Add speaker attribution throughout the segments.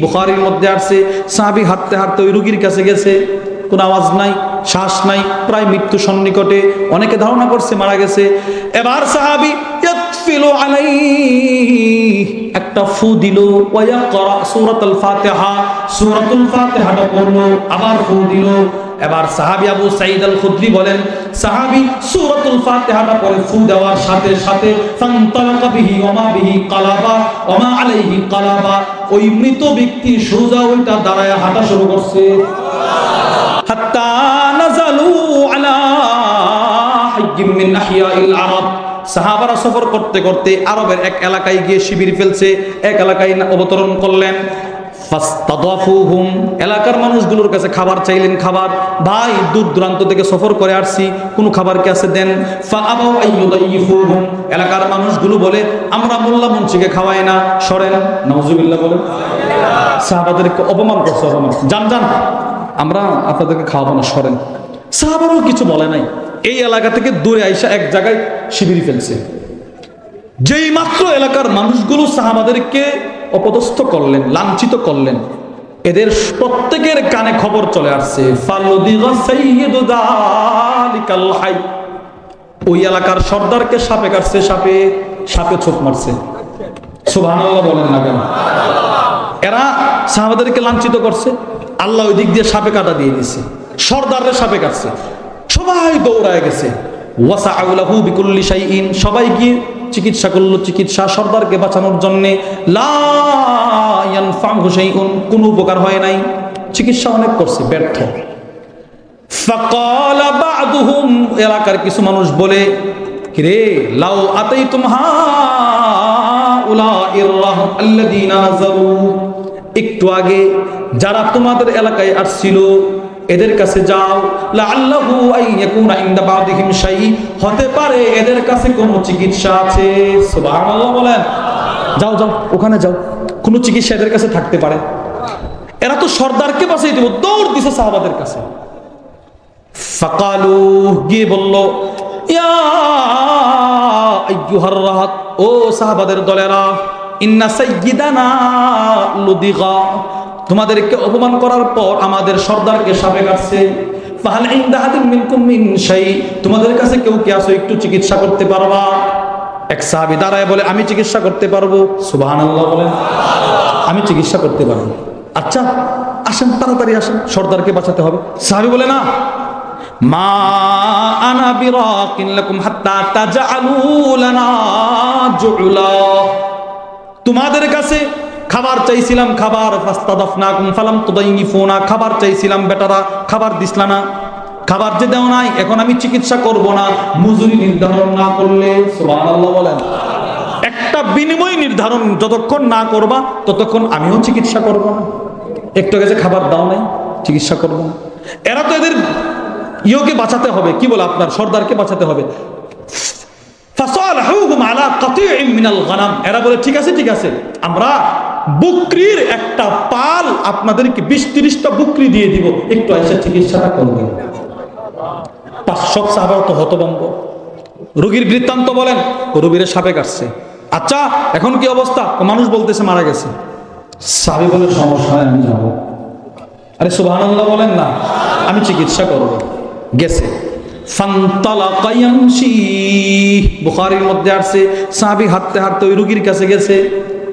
Speaker 1: বুখারীর মধ্যে আসছে, সাহাবী হাঁটতে হাঁটতে ওই রুগীর কাছে গেছে। কোনো আওয়াজ নাই, শ্বাস নাই, প্রায় মৃত্যু সন্নিকটে। অনেকে ধারণা করছে মারা গেছে। এবার সাহাবী একটা ফু দিল সূরাতুল ফাতিহা। সূরাতুল ফাতিহাটা পড়ল, আবার ফু দিল। এবার সাহাবী আবু সাঈদ আল খুদরি বলেন, সাহাবি, সূরাতুল ফাতিহাটা পড়ে ফু দেওয়ার সাথে সাথে ফান্তালাকা বিহি ওমা বিহি কালাবা ওমা আলাইহি কালাবা। ওই মৃত ব্যক্তি সোজা ওইটা দাঁড়ায় হাঁটা শুরু করছে। হাত্তা নাজালু আলা হাইয়্যিম মিন আহিয়াইল আরব। সাহাবারা সফর করতে করতে আরবের এক এলাকায় গিয়ে শিবির ফেলছে, এক এলাকায় অবতরণ করলেন। এলাকার মানুষগুলোর কাছে খাবার চাইলেন খাবার। ভাই দূর দূরান্ত থেকে সফর করে আসছি, কোনো খাবার কি আছে দেন? এলাকার মানুষগুলো বলে, আমরা মোল্লা মুন্সিকে খাওয়াই না। সরেন, নাউজুবিল্লাহ বলেন। সাহাবাদেরকে অপমান করছে, অপমান। যান যান। আমরা আপনাদেরকে খাওয়াবো না, সরেন। সাহাবারও কিছু বলে নাই। এই এলাকা থেকে দূরে আইসা এক জায়গায় শিবির ফেলছে। যেই মাত্র এলাকার মানুষগুলো সাহাবাদেরকে অপদস্থ করলেন, লাঞ্ছিত করলেন। এদের প্রত্যেকের কানে খবর চলে আসছে। ওই এলাকার সর্দারকে সাপে কাটছে, সাপে সাপে ছোপ মারছে। বলেন না কেন? এরা সাহাবাদেরকে লাঞ্ছিত করছে। আল্লাহ দিক দিয়ে সাপে কাটা দিয়ে সাপে কাটছে। সবাই গেছে। ওয়াসা সবাই গিয়ে চিকিৎসা করল, চিকিৎসা সর্দারকে বাঁচানোর জন্য কোনো উপকার হয় নাই। চিকিৎসা অনেক করছে, ব্যর্থ। এলাকার কিছু মানুষ বলে, কিরে, লাউ আল্লাযীনা নাযারু একটু আগে যারা তোমাদের এলাকায় আসছিল এদের কাছে যাও। লাআল্লাহু আইয়াকুনা ইনদা বাদিহিম শাই হতে পারে এদের কাছে কোনো চিকিৎসা আছে। সুবহানাল্লাহ বলেন। যাও যাও, ওখানে যাও। কোনো চিকিৎসা এদের কাছে থাকতে পারে। এরা তো সর্দারকে বাঁচিয়ে দিব। দৌড় দিছে সাহাবাদের কাছে। ফাকালু, গিয়ে বলল, ইয়া আইয়ুহার রাহাত, ও সাহাবাদের দলেরা, ইন্না সাইয়্যিদানা লুদিগা। তোমাদেরকে অপমান করার পর আমাদের সর্দারকে সাপে কাটছে তোমাদের কাছে কেউ কে আছো একটু চিকিৎসা করতে পারবা? এক সাহাবী দাঁড়ায় বলে, আমি চিকিৎসা করতে পারব। সুবহানাল্লাহ বলেন, আমি চিকিৎসা করতে পারব। আচ্ছা আসেন, তাড়াতাড়ি আসেন, সর্দারকে বাঁচাতে হবে। সাহাবী বলে, না। মা তোমাদের কাছে খাবার চাইছিলাম, খাবার ফাস্তাদাফনাকুম, ফালাম তুদাইফুনা খাবার চাইছিলাম বেটারা, খাবার দিসলা না। খাবার যে দেও নাই, এখন আমি চিকিৎসা করব না। মজুরি নির্ধারণ না করলে, সুবহানাল্লাহ বলেন। একটা বিনিময় নির্ধারণ যতক্ষণ না করবা, ততক্ষণ আমিও চিকিৎসা করব না। একটু গেছে খাবার দাও নাই, চিকিৎসা করব না। এরা তো এদের ইয়োকে বাঁচাতে হবে, কি বলে আপনার? সর্দারকে বাঁচাতে হবে। এরা বলে, ঠিক আছে ঠিক আছে, আমরা বুকরির একটা পাল আপনাদেরকে বিশ তিরিশটা বুকরি দিয়ে দিব। একটু এসে চিকিৎসাটা করবেন পাঁচশো সাহাবার তো হতভম্ব। রোগীর বৃত্তান্ত বলেন, রোগীর সাপে কাটছে আচ্ছা এখন কি অবস্থা? মানুষ বলতেছে মারা গেছে। সাবে বলে সমস্যা আমি যাব। আরে সুবহানাল্লাহ বলেন না, আমি চিকিৎসা করব। গেছে। বুখারীর মধ্যে আসছে সাহাবী হাঁটতে হাঁটতে ওই রুগীর কাছে গেছে।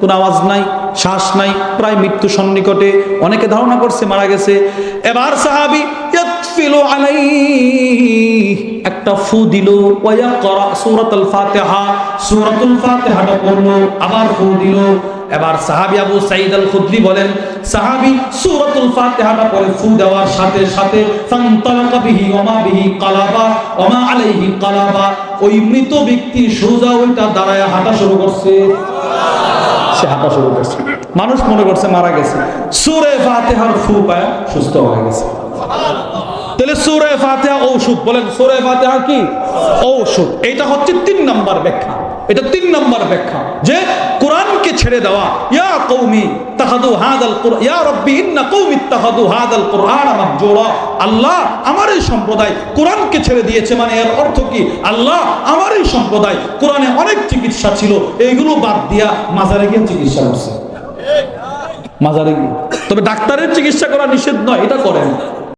Speaker 1: কোনো আওয়াজ নাই, শ্বাস নাই, প্রায় মৃত্যু সন্নিকটে অনেকে ধারণা করছে মারা গেছে। এবার সাহাবী একটা ফু দিল সূরাতুল ফাতিহা। সূরাতুল পড়ল, আবার ফু দিল। এবার সাহাবী আবু সাঈদ আল খুদরি বলেন, সাহাবী, সূরাতুল ফাতিহাটা ফু দেওয়ার সাথে সাথে ফান্তালাকা বিহি ওমা বিহি কালাবা আলাইহি কালাবা। ওই মৃত ব্যক্তি সোজা ওইটা দাঁড়ায় হাঁটা শুরু করছে। সে হাঁটা শুরু করছে মানুষ মনে করছে মারা গেছে। সুরে ফাতেহার ফু পায় সুস্থ হয়ে গেছে। তাহলে সুরে ফাতেহা ঔষধ, বলেন সুরে ফাতেহা কি? ঔষধ। এটা হচ্ছে তিন নম্বর ব্যাখ্যা। এটা তিন নাম্বার ব্যাখ্যা যে কোরআনকে ছেড়ে দেওয়া, ইয়া কৌমি তাহাদু হাদাল ইয়া রব্বি ইন্না কৌমি তাহাদু হাদাল কুরআন আল্লাহ আমার এই সম্প্রদায় কোরআনকে ছেড়ে দিয়েছে মানে এর অর্থ কি? আল্লাহ আমার এই সম্প্রদায় কোরআনে অনেক চিকিৎসা ছিল, এইগুলো বাদ দিয়া মাজারে গিয়ে চিকিৎসা করছে। মাজারে গিয়ে। তবে ডাক্তারের চিকিৎসা করা নিষেধ নয়, এটা করেন।